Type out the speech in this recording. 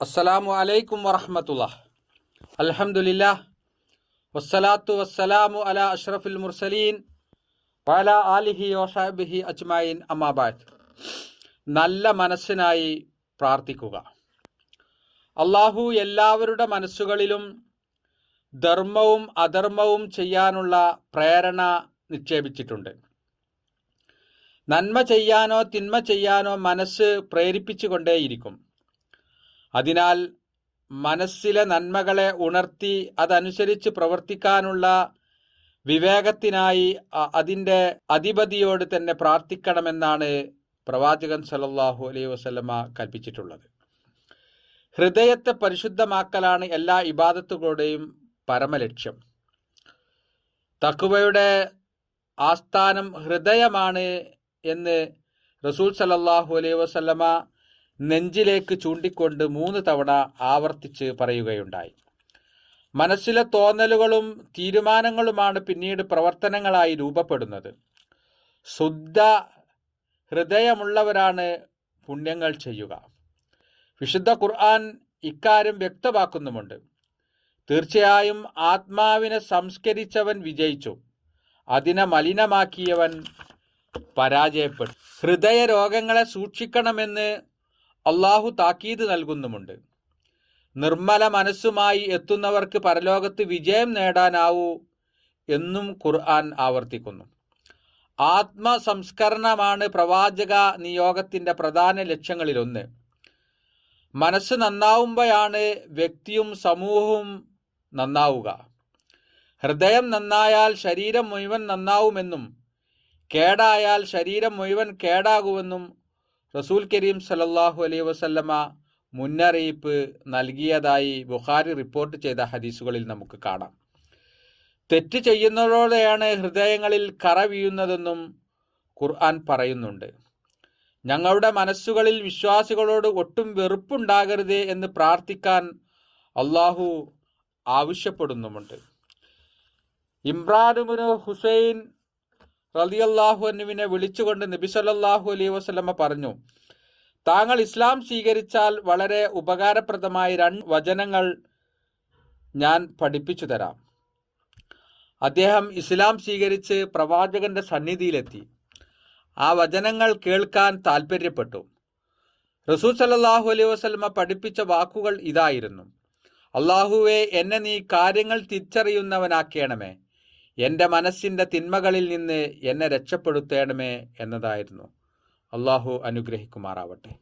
അസ്സലാമു അലൈക്കും വറഹമത്തുള്ള അലഹമുല്ല വസ്സലാത്തു വസ്സലാമു അല അഷ്റഫുൽ മുർസലീൻ വല ആലിഹി ഓഷാബിഹി അജ്മായിൻ അമ്മാബാദ് നല്ല മനസ്സിനായി പ്രാർത്ഥിക്കുക. അള്ളാഹു എല്ലാവരുടെ മനസ്സുകളിലും ധർമ്മവും അധർമ്മവും ചെയ്യാനുള്ള പ്രേരണ നിക്ഷേപിച്ചിട്ടുണ്ട്. നന്മ ചെയ്യാനോ തിന്മ ചെയ്യാനോ മനസ്സ് പ്രേരിപ്പിച്ചുകൊണ്ടേയിരിക്കും. അതിനാൽ മനസ്സിലെ നന്മകളെ ഉണർത്തി അതനുസരിച്ച് പ്രവർത്തിക്കാനുള്ള വിവേകത്തിനായി അതിന്റെ അധിപതിയോട് തന്നെ പ്രാർത്ഥിക്കണമെന്നാണ് പ്രവാചകൻ സല്ലല്ലാഹു അലൈഹി വസല്ലമ കൽപ്പിച്ചിട്ടുള്ളത്. ഹൃദയത്തെ പരിശുദ്ധമാക്കലാണ് എല്ലാ ഇബാദത്തുകളുടെയും പരമലക്ഷ്യം. തക്കുവയുടെ ആസ്ഥാനം ഹൃദയമാണ് എന്ന് റസൂൽ സല്ലല്ലാഹു അലൈഹി വസല്ലമ നെഞ്ചിലേക്ക് ചൂണ്ടിക്കൊണ്ട് മൂന്ന് തവണ ആവർത്തിച്ച് പറയുകയുണ്ടായി. മനസ്സിലെ തോന്നലുകളും തീരുമാനങ്ങളുമാണ് പിന്നീട് പ്രവർത്തനങ്ങളായി രൂപപ്പെടുന്നത്. ശുദ്ധ ഹൃദയമുള്ളവരാണ് പുണ്യങ്ങൾ ചെയ്യുക. വിശുദ്ധ ഖുർആൻ ഇക്കാര്യം വ്യക്തമാക്കുന്നുമുണ്ട്. തീർച്ചയായും ആത്മാവിനെ സംസ്കരിച്ചവൻ വിജയിച്ചു. അതിനെ മലിനമാക്കിയവൻ പരാജയപ്പെട്ടു. ഹൃദയ രോഗങ്ങളെ സൂക്ഷിക്കണമെന്ന് അള്ളാഹു താക്കീത് നൽകുന്നുമുണ്ട്. നിർമ്മല മനസ്സുമായി എത്തുന്നവർക്ക് പരലോകത്ത് വിജയം നേടാനാവൂ എന്നും ഖുർആൻ ആവർത്തിക്കുന്നു. ആത്മസംസ്കരണമാണ് പ്രവാചക നിയോഗത്തിന്റെ പ്രധാന ലക്ഷ്യങ്ങളിലൊന്ന്. മനസ്സ് നന്നാവുമ്പോഴാണ് വ്യക്തിയും സമൂഹവും നന്നാവുക. ഹൃദയം നന്നായാൽ ശരീരം മുഴുവൻ നന്നാവുമെന്നും കേടായാൽ ശരീരം മുഴുവൻ കേടാകുമെന്നും റസൂൽ കരീം സലല്ലാഹു അലൈ വസല്ലമ മുന്നറിയിപ്പ് നൽകിയതായി ബുഖാരി റിപ്പോർട്ട് ചെയ്ത ഹദീസുകളിൽ നമുക്ക് കാണാം. തെറ്റ് ചെയ്യുന്നതോടെയാണ് ഹൃദയങ്ങളിൽ കറ വീഴുന്നതെന്നും ഖുർആൻ പറയുന്നുണ്ട്. ഞങ്ങളുടെ മനസ്സുകളിൽ വിശ്വാസികളോട് ഒട്ടും വെറുപ്പുണ്ടാകരുതേ എന്ന് പ്രാർത്ഥിക്കാൻ അള്ളാഹു ആവശ്യപ്പെടുന്നുമുണ്ട്. ഇമ്രാനുബിന് ഹുസൈൻ റളിയല്ലാഹു അനുവിനെ വിളിച്ചുകൊണ്ട് നബി സല്ലല്ലാഹു അലൈഹി വസല്ലമ പറഞ്ഞു താങ്കൾ ഇസ്ലാം സ്വീകരിച്ചാൽ വളരെ ഉപകാരപ്രദമായ രണ്ട് വചനങ്ങൾ ഞാൻ പഠിപ്പിച്ചു തരാം. അദ്ദേഹം ഇസ്ലാം സ്വീകരിച്ച് പ്രവാചകന്റെ സന്നിധിയിലെത്തി. ആ വചനങ്ങൾ കേൾക്കാൻ താൽപ്പര്യപ്പെട്ടു റസൂൽ സല്ലല്ലാഹു അലൈഹി വസ്ലമ പഠിപ്പിച്ച വാക്കുകൾ ഇതായിരുന്നു. അള്ളാഹുവെ എന്നെ നീ കാര്യങ്ങൾ തിരിച്ചറിയുന്നവനാക്കണമേ. എന്റെ മനസ്സിന്റെ തിന്മകളിൽ നിന്ന് എന്നെ രക്ഷപ്പെടുത്തേണമേ എന്നതായിരുന്നു. അള്ളാഹു അനുഗ്രഹിക്കുമാറാവട്ടെ.